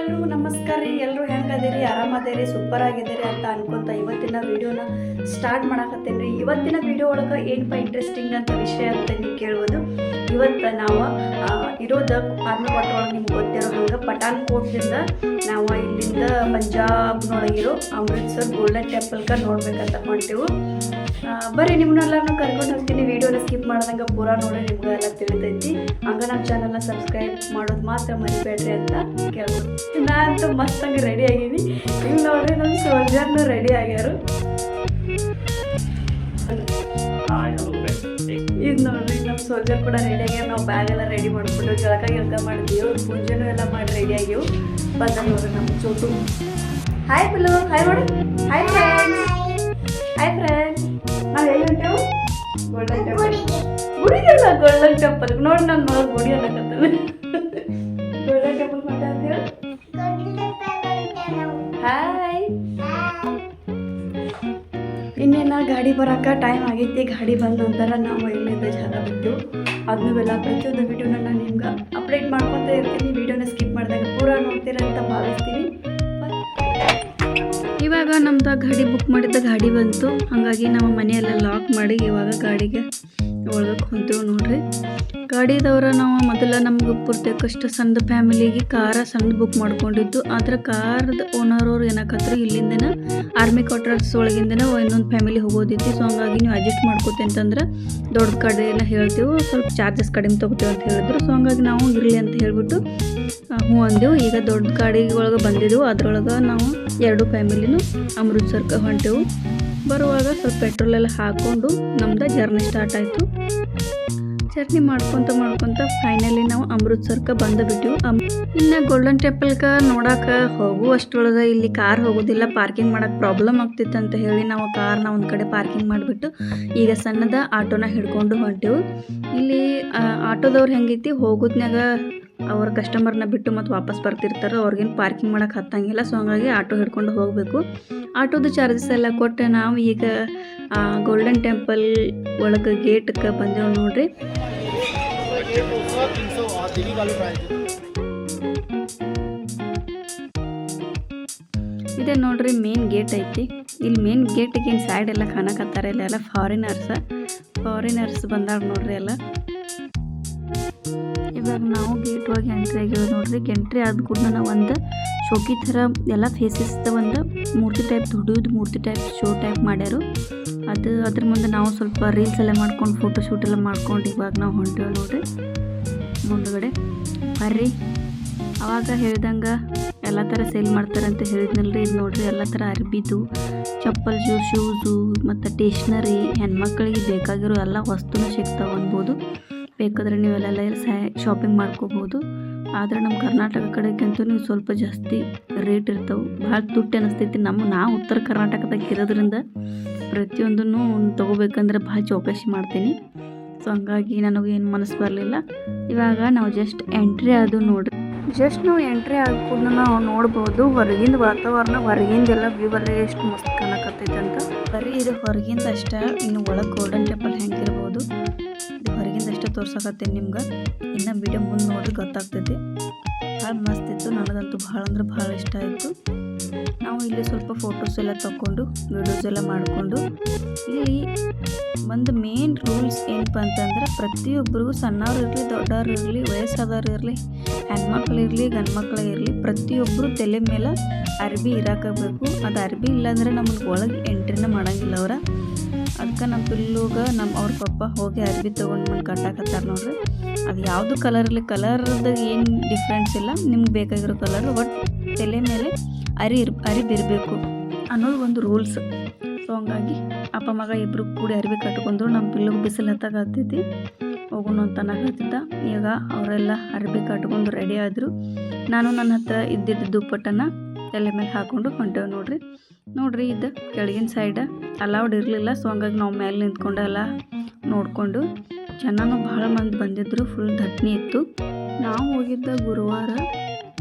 ಎಲ್ರಿಗೂ ನಮಸ್ಕಾರ ರೀ. ಎಲ್ಲರೂ ಹೆಂಗದಿರಿ? ಆರಾಮದಿರಿ? ಸೂಪರ್ ಆಗಿದ್ದೀರಿ ಅಂತ ಅನ್ಕೊಂತ ಇವತ್ತಿನ ವಿಡಿಯೋನ ಸ್ಟಾರ್ಟ್ ಮಾಡಾಕತ್ತೇನೆ ರೀ. ಇವತ್ತಿನ ವಿಡಿಯೋ ಒಳಗೆ ಏನಪ್ಪ ಇಂಟ್ರೆಸ್ಟಿಂಗ್ ಅಂತ ವಿಷಯ ಅಂತ ನೀವು ಕೇಳ್ಬೋದು. ಇವತ್ತು ನಾವು ಇರೋದ ಆರ್ಮಿ ವಾಟರ್ ಒಳಗೆ ನಿಮ್ಗೆ ಗೊತ್ತಿರೋ ಹಂಗೆ ಪಠಾನ್ಕೋಟ್ದಿಂದ ನಾವು ಇಲ್ಲಿಂದ ಪಂಜಾಬ್ನೊಳಗಿರೋ ಅಮೃತ್ಸರ್ ಗೋಲ್ಡನ್ ಟೆಂಪಲ್ಗೆ ನೋಡ್ಬೇಕಂತ ಮಾಡ್ತೀವಿ ಬರ್ರಿ ನಿಮ್ಮನ್ನೆಲ್ಲರೂ ಕರ್ಕೊಂಡು ಹೋಗ್ತೀನಿ. ವಿಡಿಯೋನ ಸ್ಕಿಪ್ ಮಾಡ್ದಂಗೆ ಪೂರ ನೋಡಿ ನಿಮ್ಗೆ ಎಲ್ಲ ತಿಳಿತೈತಿ. ಹಂಗ ನಮ್ಮ ಚಾನಲ್ನ ಸಬ್ಸ್ಕ್ರೈಬ್ ಮಾಡೋದು ಮಾತ್ರ ಮರಿಬೇಡ್ರಿ ಅಂತ ಕೇಳ್ಬೋದು. ನಾನಂತೂ ಮಸ್ತಾಗಿ ರೆಡಿ ಆಗೀನಿ ಈಗ ನೋಡ್ರಿ ನಮ್ಮ ಸೋಲ್ಜರ್ನು ರೆಡಿ ಆಗ್ಯಾರು. ಇದು ನೋಡ್ರಿ ನಮ್ಮ ಸೋಲ್ಜರ್ ಕೂಡ ರೆಡಿ ಆಗ್ಯಾರ. ನಾವು ಬ್ಯಾಗ್ ಎಲ್ಲ ರೆಡಿ ಮಾಡಿಬಿಟ್ಟು ಜಳಕ ಗಿಳಕ ಮಾಡಿದ್ವಿ ಪೂಜೆನೂ ಎಲ್ಲ ಮಾಡಿ ರೆಡಿ ಆಗ್ಯವು ಬಂದ ನೋಡ್ರಿ ನಮ್ಮ ಚೋಟು. ಹಾಯ್ ಬಿಲ್ಲು ಹಾಯ್ ನೋಡಿ ಹಾಯ್ ಫ್ರೆಂಡ್ಸ್ ಹಾಯ್ ಫ್ರೆಂಡ್ಸ್ ಹೊಂಟೆವು ಗೋಲ್ಡನ್ ಟೆಂಪಲ್ ಗುಡಿಗೆಲ್ಲ ಗೋಲ್ಡನ್ ಟೆಂಪಲ್ ನೋಡಿ ನಾನು ನೋಡಿ ಗುಡಿ ಅನ್ನಕತ್ತಲ್ಲ ಗೋಲ್ಡನ್ ಟೆಂಪಲ್ ಅಂತ ಹಾಯ್ ಇನ್ನೇನ ಗಾಡಿ ಬರೋಕೆ ಟೈಮ್ ಆಗೈತಿ, ಗಾಡಿ ಬಂದು ನಂತರ ನಾವು ಇಲ್ಲಿಂದ ಜಾಗ ಬಿಟ್ಟು ಅದನ್ನೆಲ್ಲ ಪ್ರತಿಯೊಂದು ವಿಡಿಯೋನ ನಾನು ನಿಮ್ಗೆ ಅಪ್ಡೇಟ್ ಮಾಡ್ಕೊತಾ ಇರ್ತೀನಿ. ವಿಡಿಯೋನ ಸ್ಕಿಪ್ ಮಾಡಿದಾಗ ಪೂರಾ ನೋಡ್ತೀರ ಅಂತ ಭಾವಿಸ್ತೀನಿ. ಇವಾಗ ನಮ್ದು ಗಾಡಿ ಬುಕ್ ಮಾಡಿದ್ದ ಗಾಡಿ ಬಂತು. ಹಾಗಾಗಿ ನಮ್ಮ ಮನೆಯೆಲ್ಲ ಲಾಕ್ ಮಾಡಿ ಇವಾಗ ಗಾಡಿಗೆ ಒಳಗೆ ಹೊಂತೇವೆ ನೋಡ್ರಿ. ಗಾಡಿದವ್ರ ನಾವು ಮೊದಲ ನಮ್ಗೆ ಪೂರ್ತಕ್ಕಷ್ಟು ಸಣ್ಣ ಫ್ಯಾಮಿಲಿಗೆ ಕಾರ ಸಣ್ಣ ಬುಕ್ ಮಾಡ್ಕೊಂಡಿದ್ದು. ಆದ್ರೆ ಕಾರ್ದ ಓನರ್ ಅವ್ರು ಏನಾಕತ್ರು ಇಲ್ಲಿಂದನ ಆರ್ಮಿ ಕ್ವಾರ್ಟರ್ಸ್ ಒಳಗಿಂದನ ಇನ್ನೊಂದು ಫ್ಯಾಮಿಲಿ ಹೋಗೋದಿತ್ತು. ಸೊ ಹಂಗಾಗಿ ನೀವು ಅಡ್ಜಸ್ಟ್ ಮಾಡ್ಕೋತೆ ಅಂತಂದ್ರೆ ದೊಡ್ಡ ಕಡೆನ ಹೇಳ್ತೀವಿ. ಸ್ವಲ್ಪ ಚಾರ್ಜಸ್ ಕಡಿಮೆ ತೊಗೋತೀವಿ ಅಂತ ಹೇಳಿದ್ರು. ಸೊ ಹಂಗಾಗಿ ನಾವು ಇರಲಿ ಅಂತ ಹೇಳ್ಬಿಟ್ಟು ಹ್ಞೂ ಅಂದೆವು. ಈಗ ದೊಡ್ಡ ಗಾಡಿ ಒಳಗೆ ಬಂದಿದ್ದೆವು ಅದರೊಳಗೆ ನಾವು ಎರಡು ಫ್ಯಾಮಿಲಿನೂ ಅಮೃತ್ಸರ್ಗೆ ಹೊಂಟೆವು. ಬರುವಾಗ ಸ್ವಲ್ಪ ಪೆಟ್ರೋಲ್ ಎಲ್ಲ ಹಾಕ್ಕೊಂಡು ನಮ್ದು ಜರ್ನಿ ಸ್ಟಾರ್ಟ್ ಆಯಿತು. ಜರ್ನಿ ಮಾಡ್ಕೊಂತ ಮಾಡ್ಕೊಂತ ಫೈನಲಿ ನಾವು ಅಮೃತ್ಸರ್ಗೆ ಬಂದು ಬಿಟ್ಟಿವು ಇನ್ನ ಗೋಲ್ಡನ್ ಟೆಂಪಲ್ಗೆ ನೋಡಕ್ಕೆ ಹೋಗುವಷ್ಟರೊಳಗೆ ಇಲ್ಲಿ ಕಾರ್ ಹೋಗೋದಿಲ್ಲ ಪಾರ್ಕಿಂಗ್ ಮಾಡಕ್ ಪ್ರಾಬ್ಲಮ್ ಆಗ್ತಿತ್ತು ಅಂತ ಹೇಳಿ ನಾವು ಕಾರ್ನ ಒಂದ್ ಕಡೆ ಪಾರ್ಕಿಂಗ್ ಮಾಡಿಬಿಟ್ಟು ಈಗ ಸಣ್ಣದ ಆಟೋನ ಹಿಡ್ಕೊಂಡು ಹೊಂಟೆವು. ಇಲ್ಲಿ ಆಟೋದವ್ರು ಹೆಂಗೈತಿ ಹೋಗೋದ್ನಾಗ ಅವ್ರ ಕಸ್ಟಮರ್ನ ಬಿಟ್ಟು ಮತ್ತೆ ವಾಪಸ್ ಬರ್ತಿರ್ತಾರೆ, ಅವ್ರಿಗೇನು ಪಾರ್ಕಿಂಗ್ ಮಾಡಕ್ಕೆ ಹತ್ತಂಗಿಲ್ಲ ಸೊ ಹಂಗಾಗಿ ಆಟೋ ಹಿಡ್ಕೊಂಡು ಹೋಗಬೇಕು. ಆಟೋದು ಚಾರ್ಜಸ್ ಎಲ್ಲ ಕೊಟ್ಟು ನಾವು ಈಗ ಗೋಲ್ಡನ್ ಟೆಂಪಲ್ ಒಳಗೆ ಗೇಟ್ಗೆ ಬಂದೆವು ನೋಡ್ರಿ. ಇದೆ ನೋಡ್ರಿ ಮೇನ್ ಗೇಟ್ ಐತಿ. ಇಲ್ಲಿ ಮೇನ್ ಗೇಟಿಗೆ ಸೈಡ್ ಎಲ್ಲ ಕಾಣಕತ್ತಾರೆ ಇಲ್ಲೆಲ್ಲ ಫಾರಿನರ್ಸ್ ಫಾರಿನರ್ಸ್ ಬಂದಾಗ ನೋಡ್ರಿ ಎಲ್ಲ. ಇವಾಗ ನಾವು ಗೇಟ್ ಒಳಗೆ ಎಂಟ್ರಿ ಆಗಿರೋದು ನೋಡ್ರಿ. ಎಂಟ್ರಿ ಆದ ಕೂಡ ನಾವು ಒಂದು ಶೋಕಿ ಥರ ಎಲ್ಲ ಫೇಸಸ್ದ ಒಂದು ಮೂರ್ತಿ ಟೈಪ್ ದೊಡ್ಡದು ಮೂರ್ತಿ ಟೈಪ್ ಶೋ ಟೈಪ್ ಮಾಡ್ಯಾರು. ಅದು ಅದ್ರ ಮುಂದೆ ನಾವು ಸ್ವಲ್ಪ ರೀಲ್ಸ್ ಎಲ್ಲ ಮಾಡ್ಕೊಂಡು ಫೋಟೋ ಶೂಟ್ ಎಲ್ಲ ಮಾಡ್ಕೊಂಡು ಇವಾಗ ನಾವು ಹೊಂಟೇವೆ ನೋಡ್ರಿ. ಮುಂದುಗಡೆ. ಬರ್ರಿ. ಅವಾಗ ಹೇಳ್ದಂಗೆ ಎಲ್ಲ ಥರ ಸೇಲ್ ಮಾಡ್ತಾರೆ ಅಂತ ಹೇಳಿದ್ನಲ್ರಿ. ಇದು ನೋಡ್ರಿ ಎಲ್ಲ ಥರ ಅರ್ಬಿದು, ಚಪ್ಪಲ್ ಶೂ ಶೂಸು ಮತ್ತು ಟೇಷ್ನರಿ ಹೆಣ್ಮಕ್ಳಿಗೆ ಬೇಕಾಗಿರೋ ಎಲ್ಲ ವಸ್ತುನೂ ಸಿಗ್ತಾವೆ ಅನ್ಬೋದು. ಬೇಕಾದ್ರೆ ನೀವೆಲ್ಲ ಶಾಪಿಂಗ್ ಮಾಡ್ಕೋಬೋದು. ಆದರೆ ನಮ್ಮ ಕರ್ನಾಟಕ ಕಡೆಗಂತೂ ನೀವು ಸ್ವಲ್ಪ ಜಾಸ್ತಿ ರೇಟ್ ಇರ್ತವೆ. ಭಾಳ ತುಟ್ಟಿ ಅನಿಸ್ತೈತಿ. ನಮ್ಮ ನಾ ಉತ್ತರ ಕರ್ನಾಟಕದಾಗ ಇರೋದ್ರಿಂದ ಪ್ರತಿಯೊಂದನ್ನು ತೊಗೋಬೇಕಂದ್ರೆ ಭಾಳ ಚೌಕಾಶಿ ಮಾಡ್ತೀನಿ. ಸೊ ಹಂಗಾಗಿ ನನಗೆ ಏನು ಮನಸ್ಸು ಬರಲಿಲ್ಲ. ಇವಾಗ ನಾವು ಜಸ್ಟ್ ಎಂಟ್ರಿ ಅದು ನೋಡ್ರಿ ಜಸ್ಟ್ ನಾವು ಎಂಟ್ರಿ ಕೂಡ ನಾವು ನೋಡ್ಬೋದು. ಹೊರಗಿಂದ ವಾತಾವರಣ ಹೊರಗಿಂದೆಲ್ಲ ವ್ಯೂ ಎಲ್ಲ ಎಷ್ಟು ಮಸ್ತ್ ಕಾಣಕತ್ತೈತೆ ಅಂತ. ಬರೀ ಇದು ಹೊರಗಿಂದ ಅಷ್ಟೇ, ಇನ್ನು ಒಳಗೆ ಗೋಲ್ಡನ್ ಟೆಂಪಲ್ ಹೆಂಗಿರ್ಬೋದು. ತೋರ್ಸಕತ್ತೇನೆ ನಿಮ್ಗೆ. ಇನ್ನು ವಿಡಿಯೋ ಮುಂದೆ ನೋಡ್ರಿ ಗೊತ್ತಾಗ್ತೈತಿ. ಭಾಳ ಮಸ್ತ್ ಇತ್ತು, ನನಗಂತೂ ಭಾಳ ಅಂದ್ರೆ ಭಾಳ ಇಷ್ಟ ಆಯಿತು. ನಾವು ಇಲ್ಲಿ ಸ್ವಲ್ಪ ಫೋಟೋಸ್ ಎಲ್ಲ ತಗೊಂಡು ವಿಡಿಯೋಸ್ ಎಲ್ಲ ಮಾಡಿಕೊಂಡು, ಇಲ್ಲಿ ಒಂದು ಮೇನ್ ರೂಲ್ಸ್ ಏನಪ್ಪ ಅಂತಂದ್ರೆ ಪ್ರತಿಯೊಬ್ಬರಿಗೂ ಸಣ್ಣವ್ರು ಇರಲಿ, ದೊಡ್ಡವ್ರು ಇರಲಿ, ವಯಸ್ಸಾದವ್ರು ಇರಲಿ, ಹೆಣ್ಮಕ್ಳು ಇರಲಿ, ಗಂಡ್ಮಕ್ಳು ಇರಲಿ ಪ್ರತಿಯೊಬ್ಬರು ತಲೆ ಮೇಲೆ ಅರ್ಬಿ ಇರಾಕಬೇಕು ಅದು ಅರ್ಬಿ ಇಲ್ಲಾಂದ್ರೆ ನಮಗೆ ಒಳಗೆ ಎಂಟ್ರಿನೇ ಮಾಡೋಂಗಿಲ್ಲ ಅವ್ರ. ಅದಕ್ಕೆ ನಮ್ಮ ಪಿಲ್ಲುಗ ನಮ್ಮ ಅವ್ರ ಪಪ್ಪ ಹೋಗಿ ಅರ್ಬಿ ತೊಗೊಂಡು ಬಂದು ಕಟ್ಟಾಕತ್ತಾರ ನೋಡ್ರಿ. ಅದು ಯಾವುದು ಕಲರ್ ಇರಲಿ ಕಲರ್ದಾಗ ಏನು ಡಿಫ್ರೆನ್ಸ್ ಇಲ್ಲ. ನಿಮ್ಗೆ ಬೇಕಾಗಿರೋ ಕಲರ್ ಒಟ್ಟು ತಲೆ ಮೇಲೆ ಅರಿ ಇರ್, ಅರಿಬಿರಬೇಕು ಅನ್ನೋದು ಒಂದು ರೂಲ್ಸ್ ಸೊ ಹಂಗಾಗಿ ಅಪ್ಪ ಮಗ ಇಬ್ಬರು ಕೂಡಿ ಅರಿವಿ ಕಟ್ಕೊಂಡ್ರು ನಮ್ಮ ಪಿಲ್ಲುಗೆ ಬಿಸಿಲು ಹತ್ತಾಗತ್ತೈತಿ ಹೋಗೋಣ ಅಂತ ಅನ್ನಕತ್ತಿದ್ದ ಈಗ ಅವರೆಲ್ಲ ಅರಿವಿ ಕಟ್ಕೊಂಡು ರೆಡಿ ಆದರು. ನಾನು ನನ್ನ ಹತ್ರ ಇದ್ದಿದ್ದ ದುಪ್ಪಟ್ಟನ ತಲೆ ಮೇಲೆ ಹಾಕ್ಕೊಂಡು ಹೊಂಟೇವು ನೋಡ್ರಿ. ನೋಡ್ರಿ ಇದು ಕೆಳಗಿನ ಸೈಡ್ ಅಲೌಡ್ ಇರಲಿಲ್ಲ. ಸೊ ಹಂಗಾಗಿ ನಾವು ಮೇಲೆ ನಿಂತ್ಕೊಂಡು ಎಲ್ಲ ನೋಡಿಕೊಂಡು ಜನನೂ ಭಾಳ ಮಂದಿ ಬಂದಿದ್ದರು ಫುಲ್ ದಟ್ನಿ ಇತ್ತು. ನಾವು ಹೋಗಿದ್ದ ಗುರುವಾರ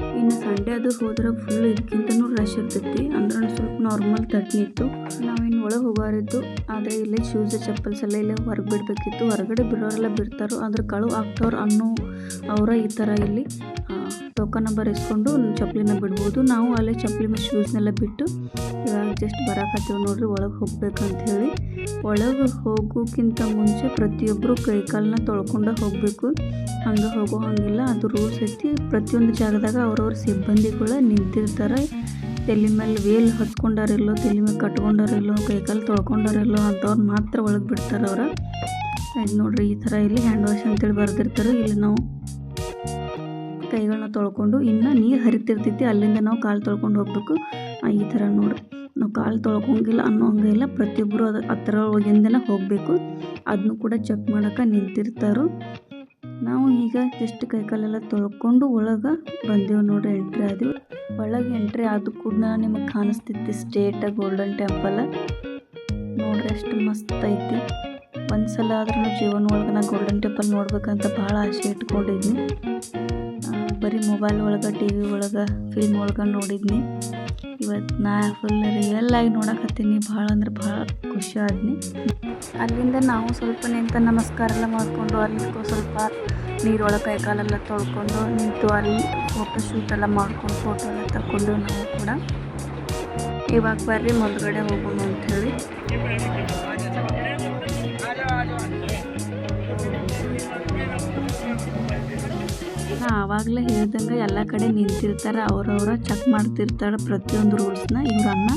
ಇನ್ನು ಸಂಡೇ ಅದು ಹೋದ್ರೆ ಫುಲ್ ಇದಕ್ಕಿಂತನೂ ರಶ್ ಇರ್ತೈತಿ. ಅಂದ್ರೆ ಸ್ವಲ್ಪ ನಾರ್ಮಲ್ ತಟ್ನಿ ಇತ್ತು. ನಾವಿನ್ನು ಒಳಗೆ ಹೋಗಾರಿದ್ದು. ಆದರೆ ಇಲ್ಲೇ ಶೂಸ್ ಚಪ್ಪಲ್ಸ್ ಎಲ್ಲ ಇಲ್ಲೇ ಹೊರಗೆ ಬಿಡಬೇಕಿತ್ತು. ಹೊರಗಡೆ ಬಿಡೋರೆಲ್ಲ ಬಿಡ್ತಾರೋ. ಆದ್ರೆ ಕಳು ಆಗ್ತವ್ರು ಅನ್ನೋ ಅವರ ಈ ಥರ ಇಲ್ಲಿ ರೊಕ್ಕ ನಂಬರ್ ಇಸ್ಕೊಂಡು ಚಪ್ಪಲಿನ ಬಿಡ್ಬೋದು. ನಾವು ಅಲ್ಲೇ ಚಪ್ಪಲಿ ಮತ್ತು ಶೂಸ್ನೆಲ್ಲ ಬಿಟ್ಟು ಇವಾಗ ಜಸ್ಟ್ ಬರಾಕತ್ತೀವಿ ನೋಡ್ರಿ ಒಳಗೆ ಹೋಗ್ಬೇಕಂತ ಹೇಳಿ ಒಳಗೆ ಹೋಗೋಕ್ಕಿಂತ ಮುಂಚೆ ಪ್ರತಿಯೊಬ್ಬರು ಕೈಕಾಲನ್ನ ತೊಳ್ಕೊಂಡು ಹೋಗಬೇಕು. ಹಂಗೆ ಹೋಗೋ ಹಂಗಿಲ್ಲ. ಅದು ರೂಲ್ಸ್ ಐತಿ. ಪ್ರತಿಯೊಂದು ಜಾಗದಾಗ ಅವ್ರವ್ರ ಸಿಬ್ಬಂದಿಗಳು ನಿಂತಿರ್ತಾರೆ. ತಲೆ ಮೇಲೆ ವೇಲ್ ಹೊತ್ಕೊಂಡಾರಿಲ್ಲೋ, ತಲೆ ಮೇಲೆ ಕಟ್ಕೊಂಡಾರಿಲ್ಲೋ ಕೈಕಾಲು ತೊಳ್ಕೊಂಡಾರಿಲ್ಲೋ, ಅಂಥವ್ರು ಮಾತ್ರ ಒಳಗೆ ಬಿಡ್ತಾರೆ ಅವ್ರು ಇದು ನೋಡ್ರಿ, ಈ ಥರ ಇಲ್ಲಿ ಹ್ಯಾಂಡ್ ವಾಶ್ ಅಂತೇಳಿ ಬರೆದಿರ್ತಾರೆ. ಇಲ್ಲಿ ನಾವು ಕೈಗಳನ್ನ ತೊಳ್ಕೊಂಡು ಇನ್ನು ನೀರು ಹರಿತಿರ್ತೈತಿ, ಅಲ್ಲಿಂದ ನಾವು ಕಾಲು ತೊಳ್ಕೊಂಡು ಹೋಗ್ಬೇಕು. ಈ ಥರ ನೋಡಿ ನಾವು ಕಾಲು ತೊಳ್ಕೊಂಗಿಲ್ಲ ಅನ್ನೋ ಹಂಗಿಲ್ಲ ಪ್ರತಿಯೊಬ್ಬರು ಅದು ಒಳಗಿಂದನೇ ಹೋಗಬೇಕು. ಅದನ್ನು ಕೂಡ ಚೆಕ್ ಮಾಡೋಕೆ ನಿಂತಿರ್ತಾರೋ. ನಾವು ಈಗ ಜಸ್ಟ್ ಕೈಕಾಲೆಲ್ಲ ತೊಳ್ಕೊಂಡು ಒಳಗೆ ಬಂದೆವು ನೋಡ್ರಿ ಎಂಟ್ರಿ ಆದೆವು. ಒಳಗೆ ಎಂಟ್ರಿ ಆದ ಕೂಡ ನಿಮಗೆ ಕಾಣಿಸ್ತೈತಿ ಸ್ಟೇಟ ಗೋಲ್ಡನ್ ಟೆಂಪಲ್ ನೋಡ್ರಿ, ಅಷ್ಟು ಮಸ್ತ್ ಐತಿ. ಒಂದು ಸಲ ಆದ್ರೂ ಜೀವನ ಒಳಗೆ ನಾ ಗೋಲ್ಡನ್ ಟೆಂಪಲ್ ನೋಡ್ಬೇಕಂತ ಭಾಳ ಆಸೆ ಇಟ್ಕೊಂಡಿದ್ನಿ. ಬರೀ ಮೊಬೈಲ್ ಒಳಗೆ ಟಿ ವಿ ಒಳಗೆ ಫಿಲ್ಮ್ ಒಳಗೆ ನೋಡಿದ್ನಿ. ಇವತ್ತು ನಾ ಫುಲ್ ರಿಯಲ್ ಆಗಿ ನೋಡಕತ್ತೀನಿ. ಭಾಳ ಅಂದ್ರೆ ಭಾಳ ಖುಷಿ ಆದ್ನಿ. ಅಲ್ಲಿಂದ ನಾವು ಸ್ವಲ್ಪ ನಿಂತ ನಮಸ್ಕಾರ ಎಲ್ಲ ಮಾಡಿಕೊಂಡು ಅಲ್ಲಿ ಸ್ವಲ್ಪ ನೀರೊಳಗೆ ಕೈಕಾಲೆಲ್ಲ ತೊಳ್ಕೊಂಡು ನಿಂತು ಅಲ್ಲಿ ಫೋಟೋ ಎಲ್ಲ ಮಾಡ್ಕೊಂಡು ಫೋಟೋ ಎಲ್ಲ ತಗೊಂಡು ನಾವು ಕೂಡ ಇವಾಗ ಬರ್ರಿ, ಮುಂದ್ಗಡೆ ಹೋಗೋಣ ಅಂಥೇಳಿ ನಾ ಆವಾಗಲೇ ಹೇಳ್ದಂಗೆ ಎಲ್ಲ ಕಡೆ ನಿಂತಿರ್ತಾರೆ, ಅವ್ರವ್ರ ಚೆಕ್ ಮಾಡ್ತಿರ್ತಾರೆ ಪ್ರತಿಯೊಂದು ರೂಲ್ಸ್ನ ಇವ್ರನ್ನ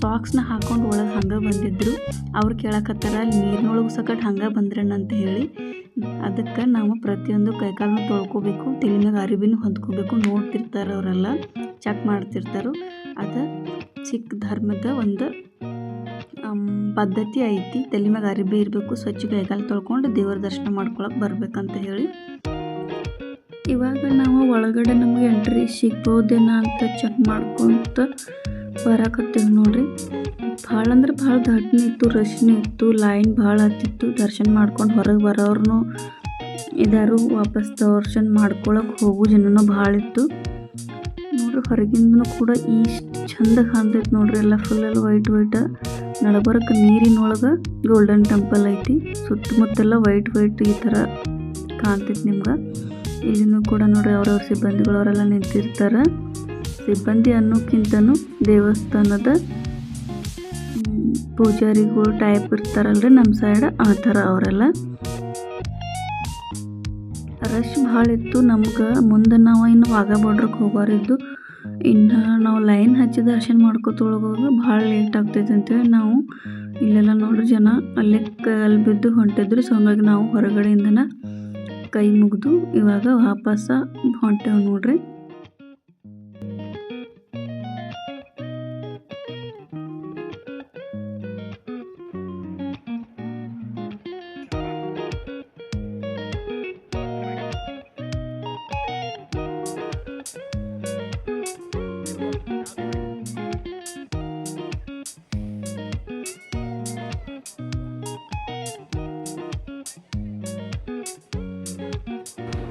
ಸಾಕ್ಸ್ನ ಹಾಕೊಂಡು ಒಳಗೆ ಹಂಗೆ ಬಂದಿದ್ರು. ಅವ್ರು ಕೇಳಕತ್ತಾರ, ಅಲ್ಲಿ ನೀರಿನೊಳಗೆ ಸಕಟ್ ಹಂಗೆ ಬಂದ್ರಣ್ಣ ಅಂತ ಹೇಳಿ. ಅದಕ್ಕೆ ನಾವು ಪ್ರತಿಯೊಂದು ಕೈಕಾಲನ್ನು ತೊಳ್ಕೊಬೇಕು ಮ್ಯಾಗ ಅರಿವಿನೂ ಹೊಂದ್ಕೋಬೇಕು. ನೋಡ್ತಿರ್ತಾರೆ ಅವರೆಲ್ಲ ಚೆಕ್ ಮಾಡ್ತಿರ್ತಾರೆ. ಅದು ಸಿಖ್ ಧರ್ಮದ ಒಂದು ಪದ್ಧತಿ ಐತಿ. ತಲೆ ಮ್ಯಾಗ ಅರಿಬಿ ಇರಬೇಕು, ಸ್ವಚ್ಛ ಕೈಕಾಲು ತೊಳ್ಕೊಂಡು ದೇವರ ದರ್ಶನ ಮಾಡ್ಕೊಳಕ್ಕೆ ಬರ್ಬೇಕಂತ ಹೇಳಿ. ಇವಾಗ ನಾವು ಒಳಗಡೆ ನಮಗೆ ಎಂಟ್ರಿ ಸಿಗ್ಬೋದೇನ ಅಂತ ಚೆಕ್ ಮಾಡ್ಕೊತ ಬರಾಕತ್ತೀವಿ ನೋಡ್ರಿ. ಭಾಳ ಅಂದ್ರೆ ಭಾಳ ದಟ್ಟನೆ ಇತ್ತು, ರಶ್ನೆ ಇತ್ತು ಲೈನ್ ಭಾಳ ಹತ್ತಿತ್ತು. ದರ್ಶನ ಮಾಡ್ಕೊಂಡು ಹೊರಗೆ ಬರೋರ್ನು ಇದಾರು, ವಾಪಸ್ ದರ್ಶನ ಮಾಡ್ಕೊಳಕ್ಕೆ ಹೋಗೋ ಜನನು ಭಾಳ ಇತ್ತು. ನೋಡ್ರಿ ಹೊರಗಿಂದನು ಕೂಡ ಇಷ್ಟು ಚಂದ ಕಾಣ್ತೈತೆ ನೋಡ್ರಿ, ಎಲ್ಲ ಫುಲ್ ಎಲ್ಲ ವೈಟ್ ವೈಟ್ ನಡಬರಕ್ಕೆ ನೀರಿನೊಳಗೆ ಗೋಲ್ಡನ್ ಟೆಂಪಲ್ ಐತಿ. ಸುತ್ತಮುತ್ತೆಲ್ಲ ವೈಟ್ ವೈಟ್ ಈ ಥರ ಕಾಣ್ತೈತೆ ನಿಮ್ಗೆ. ಇಲ್ಲಿನೂ ಕೂಡ ನೋಡ್ರಿ ಅವ್ರವ್ರ ಸಿಬ್ಬಂದಿಗಳು ಅವರೆಲ್ಲ ನಿಂತಿರ್ತಾರೆ. ಸಿಬ್ಬಂದಿ ಅನ್ನೋಕ್ಕಿಂತನೂ ದೇವಸ್ಥಾನದ ಪೂಜಾರಿಗಳು ಟೈಪ್ ಇರ್ತಾರಲ್ರಿ ನಮ್ಮ ಸೈಡ್ ಆ ಥರ ಅವರೆಲ್ಲ. ರಶ್ ಭಾಳ ಇತ್ತು ನಮ್ಗೆ. ಮುಂದೆ ನಾವು ಇನ್ನು ವಾಗ ಬಾರ್ಡ್ರಿಗೆ ಹೋಗೋರಿದ್ದು. ಇನ್ನು ನಾವು ಲೈನ್ ಹಚ್ಚಿ ದರ್ಶನ ಮಾಡ್ಕೊತೊಳಗೋಗ ಭಾಳ ಲೇಟ್ ಆಗ್ತೈತೆ ಅಂತೇಳಿ ನಾವು ಇಲ್ಲೆಲ್ಲ ನೋಡ್ರಿ ಜನ ಅಲ್ಲೇ ಅಲ್ಲಿ ಬಿದ್ದು ಹೊಂಟಿದ್ರು ಸೊ ಹಂಗಾಗಿ ನಾವು ಹೊರಗಡೆಯಿಂದನ ಕೈ ಮುಗಿದು ಇವಾಗ ವಾಪಸ್ಸ ಹೊಂಟೇವು ನೋಡ್ರಿ.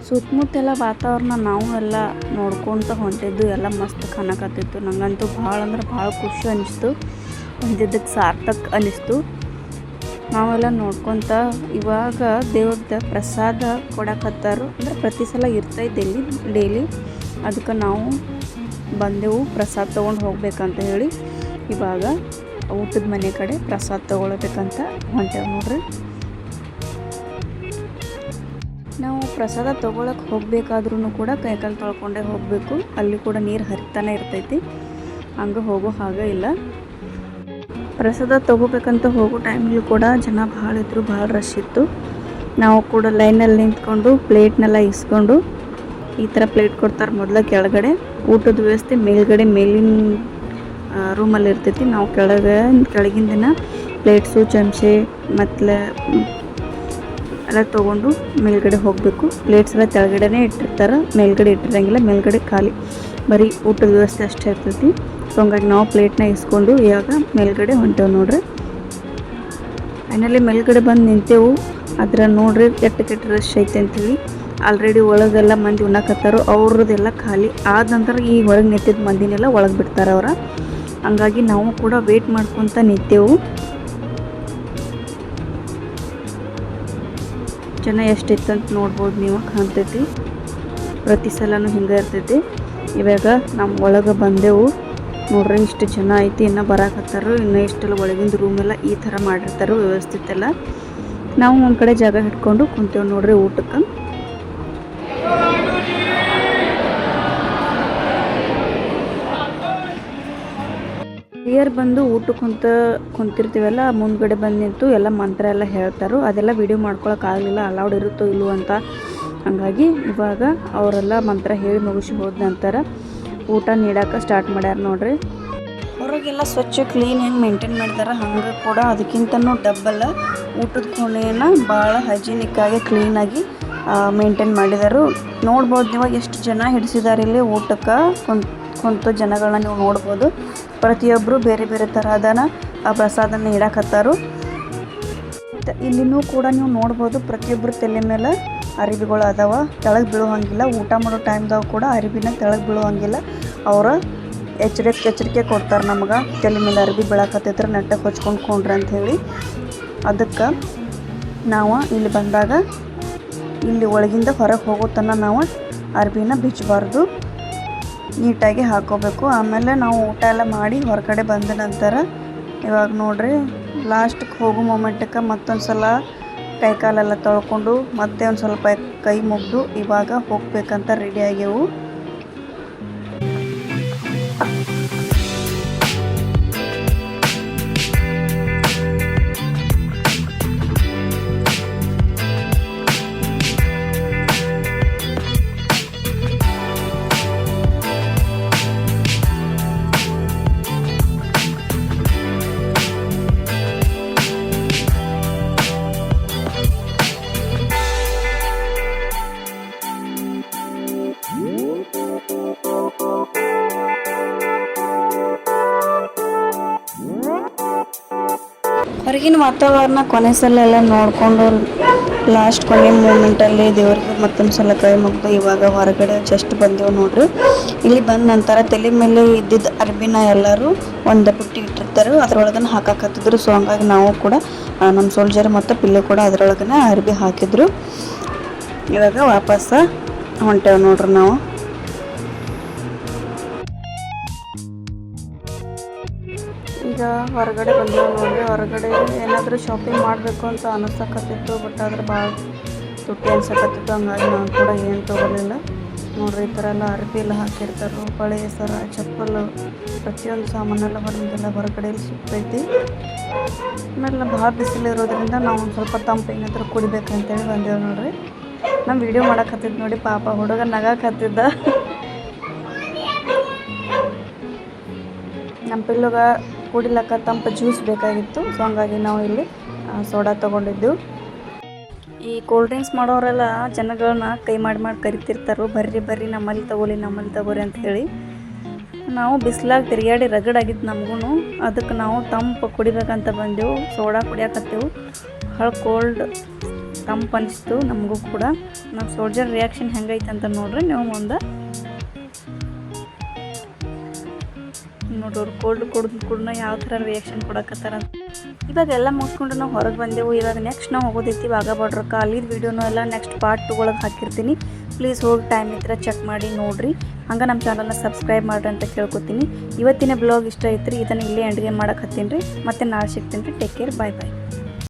ಸುತ್ತಮುತ್ತೆಲ್ಲ ವಾತಾವರಣ ನಾವು ಎಲ್ಲ ನೋಡ್ಕೊತ ಹೊಂಟಿದ್ದು, ಎಲ್ಲ ಮಸ್ತ್ ಕಾಣಕತ್ತಿತ್ತು. ನನಗಂತೂ ಭಾಳ ಅಂದ್ರೆ ಭಾಳ ಖುಷಿ ಅನಿಸ್ತು. ಹೊಂದಿದ್ದಕ್ಕೆ ಸಾರ್ಥಕ್ ಅನಿಸ್ತು. ನಾವೆಲ್ಲ ನೋಡ್ಕೊತ ಇವಾಗ ದೇವ್ರದ ಪ್ರಸಾದ ಕೊಡಕತ್ತಾರು. ಅಂದ್ರೆ ಪ್ರತಿ ಸಲ ಇರ್ತೈತೆ ಇಲ್ಲಿ ಡೈಲಿ ಅದಕ್ಕೆ ನಾವು ಬಂದೆವು ಪ್ರಸಾದ ತೊಗೊಂಡು ಹೋಗ್ಬೇಕಂತ ಹೇಳಿ. ಇವಾಗ ಊಟದ ಮನೆ ಕಡೆ ಪ್ರಸಾದ ತೊಗೊಳ್ಬೇಕಂತ ಹೊಂಟೇವು ನೋಡ್ರಿ. ನಾವು ಪ್ರಸಾದ ತೊಗೊಳಕ್ಕೆ ಹೋಗಬೇಕಾದ್ರೂ ಕೂಡ ಕೈಕಾಲು ತೊಳ್ಕೊಂಡೇ ಹೋಗಬೇಕು. ಅಲ್ಲಿ ಕೂಡ ನೀರು ಹರಿತಾನೆ ಇರ್ತೈತಿ. ಹಂಗೆ ಹೋಗೋ ಹಾಗೆ ಇಲ್ಲ. ಪ್ರಸಾದ ತೊಗೋಬೇಕಂತ ಹೋಗೋ ಟೈಮಲ್ಲಿ ಕೂಡ ಜನ ಭಾಳ ಇದ್ರು, ಭಾಳ ರಶ್ ಇತ್ತು. ನಾವು ಕೂಡ ಲೈನಲ್ಲಿ ನಿಂತ್ಕೊಂಡು ಪ್ಲೇಟ್ನೆಲ್ಲ ಇಸ್ಕೊಂಡು ಈ ಥರ ಪ್ಲೇಟ್ ಕೊಡ್ತಾರೆ ಮೊದಲ ಕೆಳಗಡೆ. ಊಟದ ವ್ಯವಸ್ಥೆ ಮೇಲ್ಗಡೆ, ಮೇಲಿನ ರೂಮಲ್ಲಿ ಇರ್ತೈತಿ. ನಾವು ಕೆಳಗೆ ಕೆಳಗಿನ ದಿನ ಪ್ಲೇಟ್ಸು, ಚಮಚೆ ಮತ್ತು ಎಲ್ಲ ತೊಗೊಂಡು ಮೇಲ್ಗಡೆ ಹೋಗಬೇಕು. ಪ್ಲೇಟ್ಸ್ ಎಲ್ಲ ಕೆಳಗಡೆನೇ ಇಟ್ಟಿರ್ತಾರೆ. ಮೇಲ್ಗಡೆ ಇಟ್ಟಿರಂಗಿಲ್ಲ, ಮೇಲ್ಗಡೆ ಖಾಲಿ. ಬರೀ ಊಟದ ವ್ಯವಸ್ಥೆ ಅಷ್ಟೇ ಇರ್ತೈತಿ. ಸೊ ಹಂಗಾಗಿ ನಾವು ಪ್ಲೇಟ್ನ ಇಸ್ಕೊಂಡು ಇವಾಗ ಮೇಲ್ಗಡೆ ಹೊಂಟೇವು ನೋಡ್ರಿ. ಆಮೇಲೆ ಮೇಲ್ಗಡೆ ಬಂದು ನಿಂತೇವು. ಅದರ ನೋಡ್ರಿ ಕೆಟ್ಟ ಕೆಟ್ಟ ರಶ್ ಐತೆ ಅಂತೇಳಿ. ಆಲ್ರೆಡಿ ಒಳಗೆಲ್ಲ ಮಂದಿ ಉಣ್ಣಕತ್ತಾರೋ, ಅವ್ರದ್ದೆಲ್ಲ ಖಾಲಿ. ಆದ ನಂತರ ಈ ಹೊರಗೆ ನಿಂತಿದ್ದ ಮಂದಿನೆಲ್ಲ ಒಳಗೆ ಬಿಡ್ತಾರೆ ಅವ್ರ. ಹಂಗಾಗಿ ನಾವು ಕೂಡ ವೇಟ್ ಮಾಡ್ಕೊತ ನಿಂತೇವು. ಜನ ಎಷ್ಟಿತ್ತು ಅಂತ ನೋಡ್ಬೋದು ನೀವು, ಕಾಣ್ತೈತಿ. ಪ್ರತಿ ಸಲನೂ ಹಿಂಗೆ ಇರ್ತೈತಿ. ಇವಾಗ ನಮ್ಮ ಒಳಗೆ ಬಂದೆವು. ನೋಡ್ರಿ ಇಷ್ಟು ಜನ ಐತಿ, ಇನ್ನೂ ಬರಾಕತ್ತಾರ ಇನ್ನೂ ಇಷ್ಟೆಲ್ಲ ಒಳಗಿಂದ ರೂಮೆಲ್ಲ ಈ ಥರ ಮಾಡಿರ್ತಾರೆ ವ್ಯವಸ್ಥಿತೆಲ್ಲ ನಾವು ಒಂದು ಕಡೆ ಜಾಗ ಹಿಡ್ಕೊಂಡು ಕುಂತೇವೆ ನೋಡ್ರಿ ಊಟಕ್ಕೆ. ಹಿರಿಯರ್ ಬಂದು ಊಟಕ್ಕೆ ಕುಂತ ಕುಂತಿರ್ತೀವಲ್ಲ, ಮುಂದ್ಗಡೆ ಬಂದು ನಿಂತು ಎಲ್ಲ ಮಂತ್ರ ಎಲ್ಲ ಹೇಳ್ತಾರೋ. ಅದೆಲ್ಲ ವಿಡಿಯೋ ಮಾಡ್ಕೊಳಕ್ಕಾಗಲಿಲ್ಲ ಅಲೌಡ್ ಇರುತ್ತೋ ಇಲ್ವೋ ಅಂತ. ಹಂಗಾಗಿ ಇವಾಗ ಅವರೆಲ್ಲ ಮಂತ್ರ ಹೇಳಿ ಮುಗಿಸಿ ಹೋದ ನಂತರ ಊಟ ನೀಡಕ್ಕೆ ಸ್ಟಾರ್ಟ್ ಮಾಡ್ಯಾರ ನೋಡ್ರಿ. ಹೊರಗೆಲ್ಲ ಸ್ವಚ್ಛ ಕ್ಲೀನ್ ಹೆಂಗೆ ಮೇಂಟೈನ್ ಮಾಡ್ತಾರೆ ಹಂಗೆ ಕೂಡ ಅದಕ್ಕಿಂತನೂ ಡಬ್ಬಲ್ಲ ಊಟದ ಕೋಣೆಯನ್ನು ಭಾಳ ಆಗಿ ಕ್ಲೀನಾಗಿ ಮೇಂಟೈನ್ ಮಾಡಿದರು. ನೋಡ್ಬೋದು ಇವಾಗ ಎಷ್ಟು ಜನ ಹಿಡಿಸಿದ್ದಾರೆ ಇಲ್ಲಿ ಊಟಕ್ಕೆ ಕುಂತು ಜನಗಳನ್ನ ನೀವು ನೋಡ್ಬೋದು. ಪ್ರತಿಯೊಬ್ಬರು ಬೇರೆ ಬೇರೆ ತರಹದನ, ಆ ಪ್ರಸಾದನ ಇಡಕತ್ತಾರು. ಇಲ್ಲಿನೂ ಕೂಡ ನೀವು ನೋಡ್ಬೋದು ಪ್ರತಿಯೊಬ್ಬರು ತಲೆ ಮೇಲೆ ಅರಿವಿಗಳು ಅದಾವ. ತೆಳಗೆ ಬೀಳುವಂಗಿಲ್ಲ. ಊಟ ಮಾಡೋ ಟೈಮ್ದಾಗ ಕೂಡ ಅರಿವಿನ ತೆಳಗೆ ಬೀಳುವಂಗಿಲ್ಲ. ಅವರ ಎಚ್ಚರಿಕೆ ಎಚ್ಚರಿಕೆ ಕೊಡ್ತಾರೆ ನಮ್ಗೆ. ತಲೆ ಮೇಲೆ ಅರಿವಿ ಬೀಳಕತ್ತೈತ್ರ ಹೊಚ್ಕೊಂಡು ಕೊಂಡ್ರಿ ಅಂತ ಹೇಳಿ. ಅದಕ್ಕೆ ನಾವು ಇಲ್ಲಿ ಬಂದಾಗ, ಇಲ್ಲಿ ಒಳಗಿಂದ ಹೊರಗೆ ಹೋಗೋ ತನಕ ನಾವು ಅರ್ಬಿನ ಬಿಚ್ಚಬಾರ್ದು ನೀಟಾಗಿ ಹಾಕೋಬೇಕು. ಆಮೇಲೆ ನಾವು ಊಟ ಎಲ್ಲ ಮಾಡಿ ಹೊರಗಡೆ ಬಂದ ನಂತರ ಇವಾಗ ನೋಡ್ರಿ ಲಾಸ್ಟ್ಗೆ ಹೋಗೋ ಮೊಮೆಂಟಕ್ಕೆ ಮತ್ತೊಂದು ಸಲ ಕೈ ಕಾಲೆಲ್ಲ ತೊಳ್ಕೊಂಡು ಮತ್ತೆ ಒಂದು ಸ್ವಲ್ಪ ಕೈ ಮುಗಿದು ಇವಾಗ ಹೋಗಬೇಕಂತ ರೆಡಿ ಆಗ್ಯವು ವಾತಾವರಣ ಕೊನೆ ಸಲ ಎಲ್ಲ ನೋಡಿಕೊಂಡು ಲಾಸ್ಟ್ ಕೊನೆ ಮೂಮೆಂಟಲ್ಲಿ ದೇವ್ರಿಗೆ ಮತ್ತೊಂದು ಸಲ ಕೈ ಮುಗಿದು ಇವಾಗ ಹೊರಗಡೆ ಜಸ್ಟ್ ಬಂದೆವು ನೋಡ್ರಿ. ಇಲ್ಲಿ ಬಂದ ನಂತರ ತಲೆ ಮೇಲೆ ಇದ್ದಿದ್ದ ಅರ್ಬಿನ ಎಲ್ಲರೂ ಒಂದು ಬುಟ್ಟಿ ಇಟ್ಟಿರ್ತಾರೆ. ಅದ್ರೊಳಗನ ಹಾಕಾಕತ್ತಿದ್ರು. ಸೊ ಹಂಗಾಗಿ ನಾವು ಕೂಡ ನಮ್ಮ ಸೋಲ್ಜರ್ ಮತ್ತು ಪಿಲ್ಲು ಕೂಡ ಅದ್ರೊಳಗನ ಅರ್ಬಿ ಹಾಕಿದ್ರು. ಇವಾಗ ವಾಪಸ್ ಹೊಂಟೇವು ನೋಡ್ರಿ ನಾವು. ಹೊರಗಡೆ ಬಂದೇವು ನೋಡಿರಿ ಹೊರಗಡೆ ಏನಾದರೂ ಶಾಪಿಂಗ್ ಮಾಡಬೇಕು ಅಂತ ಅನಿಸ್ತಕ್ಕತ್ತಿತ್ತು ಬಟ್ ಆದ್ರೆ ಭಾಳ ತುಟ್ಟಿ ಅನ್ಸಕತ್ತಿತ್ತು. ಹಂಗಾಗಿ ನಾನು ಕೂಡ ಏನು ತೊಗೊಲಿಲ್ಲ ನೋಡ್ರಿ, ಈ ಥರ ಎಲ್ಲ ಅರ್ಬಿ ಎಲ್ಲ ಹಾಕಿರ್ತಾರೆ ಬಳೆ ಸರ, ಚಪ್ಪಲು, ಪ್ರತಿಯೊಂದು ಸಾಮಾನೆಲ್ಲ ಹೊರಗಿಂದೆಲ್ಲ ಹೊರಗಡೆ ಸಿಗ್ತೈತಿ ಆಮೇಲೆ ಭಾಳ ಬಿಸಿಲು ಇರೋದ್ರಿಂದ ನಾವು ಒಂದು ಸ್ವಲ್ಪ ತಂಪು ಏನಾದರೂ ಕುಡಿಬೇಕಂತೇಳಿ ಬಂದೇವೆ ನೋಡ್ರಿ. ನಾನು ವೀಡಿಯೋ ಮಾಡಕತ್ತಿದ್ದು ನೋಡಿ, ಪಾಪ ಹುಡುಗ ನಗಾಕತ್ತಿದ್ದ. ನಮ್ಮ ಪಿಲ್ಲುಗ ಕುಡಿಲಕ್ಕ ತಂಪು ಜ್ಯೂಸ್ ಬೇಕಾಗಿತ್ತು. ಸೊ ಹಂಗಾಗಿ ನಾವು ಇಲ್ಲಿ ಸೋಡಾ ತೊಗೊಂಡಿದ್ದು. ಈ ಕೋಲ್ಡ್ ಡ್ರಿಂಕ್ಸ್ ಮಾಡೋರೆಲ್ಲ ಜನಗಳನ್ನ ಕೈ ಮಾಡಿ ಮಾಡಿ ಕರಿತಿರ್ತಾರೋ. ಬರ್ರಿ ಬರ್ರಿ, ನಮ್ಮಲ್ಲಿ ತಗೋಲಿ ನಮ್ಮಲ್ಲಿ ತಗೋರಿ ಅಂತ ಹೇಳಿ. ನಾವು ಬಿಸಿಲಾಗ ತಿರುಗಾಡಿ ರಗಡಾಗಿದ್ದು ನಮಗೂ ಅದಕ್ಕೆ ನಾವು ತಂಪು ಕುಡಿಬೇಕಂತ ಬಂದೆವು. ಸೋಡಾ ಕುಡಿಯಕತ್ತೆವು. ಭಾಳ ಕೋಲ್ಡ್ ತಂಪು ಅನಿಸ್ತು ನಮಗೂ ಕೂಡ. ನಾವು ಸೋಲ್ಜರ್ ರಿಯಾಕ್ಷನ್ ಹೆಂಗೈತೆ ಅಂತ ನೋಡ್ರಿ. ನೀವು ಮುಂದೆ ನೋಡೋರು ಕೋಲ್ಡ್ ಕುಡ್ದು ಕೂಡ ಯಾವ ಥರ ರಿಯಾಕ್ಷನ್ ಕೊಡಕತ್ತಾರ ಇವಾಗ ಎಲ್ಲ ಮುಗಿಸ್ಕೊಂಡು ನಾವು ಹೊರಗೆ ಬಂದೆವು, ಇವಾಗ ನೆಕ್ಸ್ಟ್ ನಾವು ಹೋಗೋದೈತಿ ಇವಾಗ ಬಾರ್ಡ್ರಕ್ಕೆ ಅಲ್ಲಿದ್ದು ವೀಡಿಯೋನೂ ಎಲ್ಲ ನೆಕ್ಸ್ಟ್ ಪಾರ್ಟ್ ಒಳಗೆ ಹಾಕಿರ್ತೀನಿ. ಪ್ಲೀಸ್ ಹೋಗಿ ಟೈಮ್ ಇದ್ರೆ ಚೆಕ್ ಮಾಡಿ ನೋಡಿರಿ. ಹಂಗೆ ನಮ್ಮ ಚಾನಲ್ನ ಸಬ್ಸ್ಕ್ರೈಬ್ ಮಾಡ್ರಿ ಅಂತ ಕೇಳ್ಕೊತೀನಿ. ಇವತ್ತಿನ ಬ್ಲಾಗ್ ಇಷ್ಟ ಐತ್ರಿ ಇದನ್ನು ಇಲ್ಲೇ ಎಂಡ್ಗೆ ಮಾಡಕ್ಕೆ ಹತ್ತೀನಿ ರೀ. ಮತ್ತೆ ನಾಳೆ ಸಿಗ್ತೀನಿ ರೀ. ಟೇಕ್ ಕೇರ್ ಬಾಯ್ ಬಾಯ್